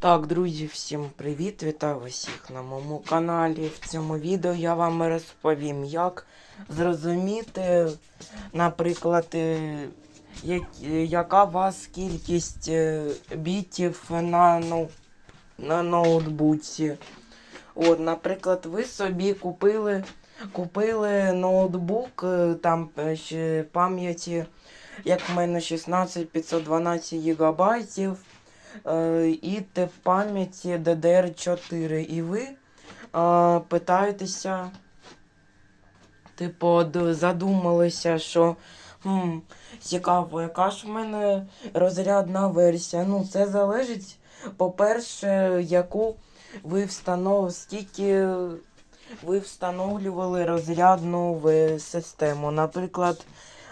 Так, друзі, всім привіт! Вітаю усіх на моєму каналі. В цьому відео я вам розповім, як зрозуміти, наприклад, е, як, е, яка у вас кількість е, бітів на, ну, на ноутбуці. От, наприклад, ви собі купили, купили ноутбук, там пам'яті, як в мене 16 512 гігабайтів і тип пам'яті DDR4. І ви е, питаєтеся, типу, задумалися, що хм, цікаво, яка ж в мене розрядна версія. Ну, це залежить, по-перше, яку ви встанов... скільки ви встановлювали розрядну систему. Наприклад,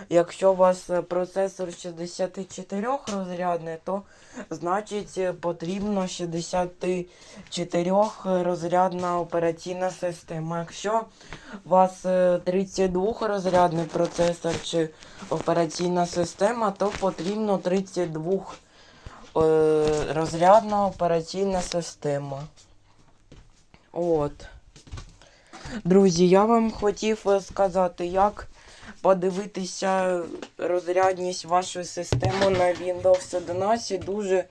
якщо у вас е, процесор 64 розрядний, то значить е, потрібно 64 розрядна операційна система. Якщо у вас е, 32 розрядний процесор чи операційна система, то потрібно 32 е, розрядна операційна система. От. Друзі, я вам хотів е, сказати, як подивитися розрядність вашої системи на Windows 11 дуже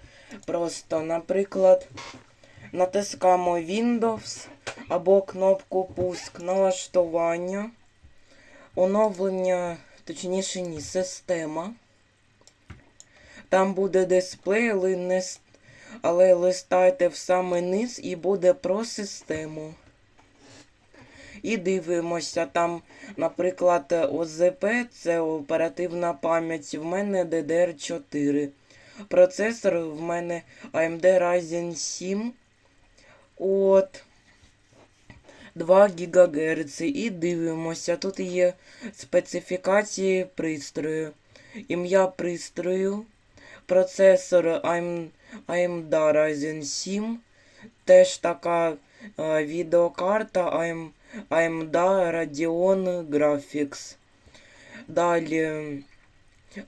просто. Наприклад, натискаємо Windows або кнопку Пуск налаштування, оновлення, точніше ні, система. Там буде дисплей, але, не, але листайте в самий низ і буде про систему. І дивимося там, наприклад, ОЗП це оперативна пам'ять. В мене DDR4. Процесор в мене AMD Ryzen 7. От 2 ГГц. І дивимося. Тут є специфікації пристрою. Ім'я пристрою. Процесор AMD Ryzen 7. Теж така е, відеокарта AM, AMD Radeon Graphics. Далі.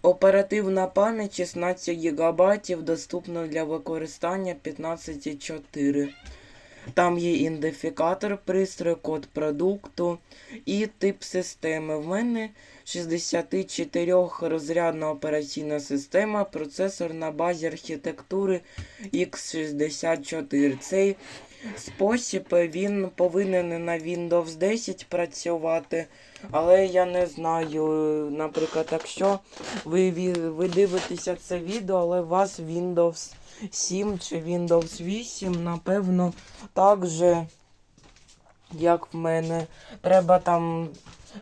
Оперативна пам'ять 16 ГБ, доступна для використання 15.4. Там є ідентифікатор пристрою, код продукту і тип системи. В мене 64 розрядна операційна система, процесор на базі архітектури X64. Цей спосіб він повинен на Windows 10 працювати, але я не знаю, наприклад, якщо ви, ви дивитеся це відео, але у вас Windows 7 чи Windows 8, напевно, так же, як в мене. Треба там,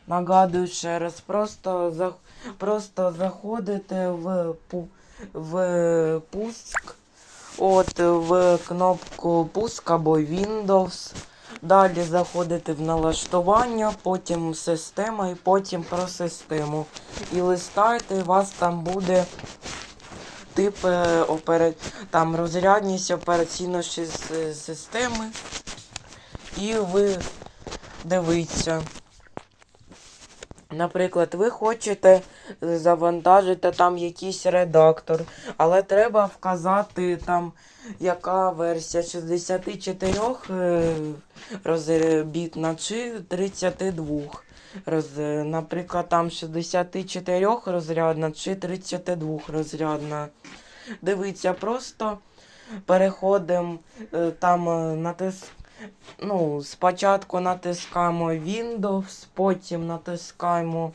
нагадую ще раз, просто, за, просто заходите в, в пуск. От в кнопку пуск або Windows. Далі заходите в налаштування, потім система і потім про систему. І у вас там буде тип опера... там розрядність операційної системи. І ви дивіться. Наприклад, ви хочете завантажити там якийсь редактор, але треба вказати там, яка версія 64 е, розбітна чи 32. Роз, наприклад, там 64 розрядна чи 32 розрядна. Дивіться, просто переходимо е, там е, натис... Ну, спочатку натискаємо Windows, потім натискаємо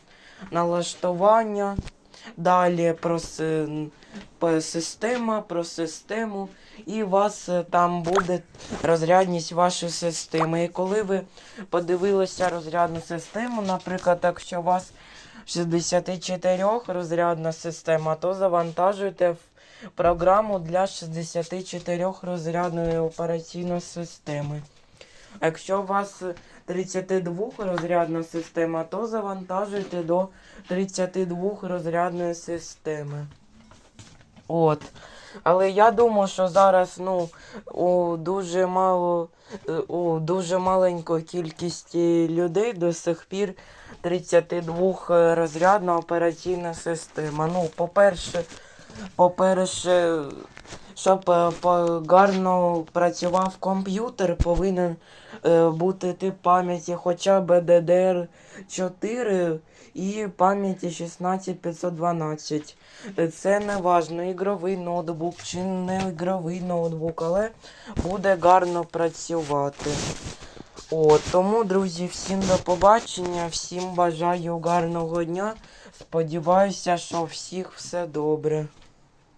налаштування, далі про система, про систему, і у вас е, там буде розрядність вашої системи. І коли ви подивилися розрядну систему, наприклад, якщо у вас 64 розрядна система, то завантажуйте в програму для 64 розрядної операційної системи. Якщо у вас 32 розрядна система, то завантажуйте до 32 розрядної системи. От. Але я думаю, що зараз ну, у дуже мало, у дуже маленької кількості людей до сих пір 32 розрядна операційна система. Ну, по-перше, по-перше, щоб е, гарно працював комп'ютер, повинен е, бути тип пам'яті хоча б DDR4 і пам'яті 16512. Е, Це не важно, ігровий ноутбук чи не ігровий ноутбук, але буде гарно працювати. О, тому, друзі, всім до побачення, всім бажаю гарного дня. Сподіваюся, що всіх все добре.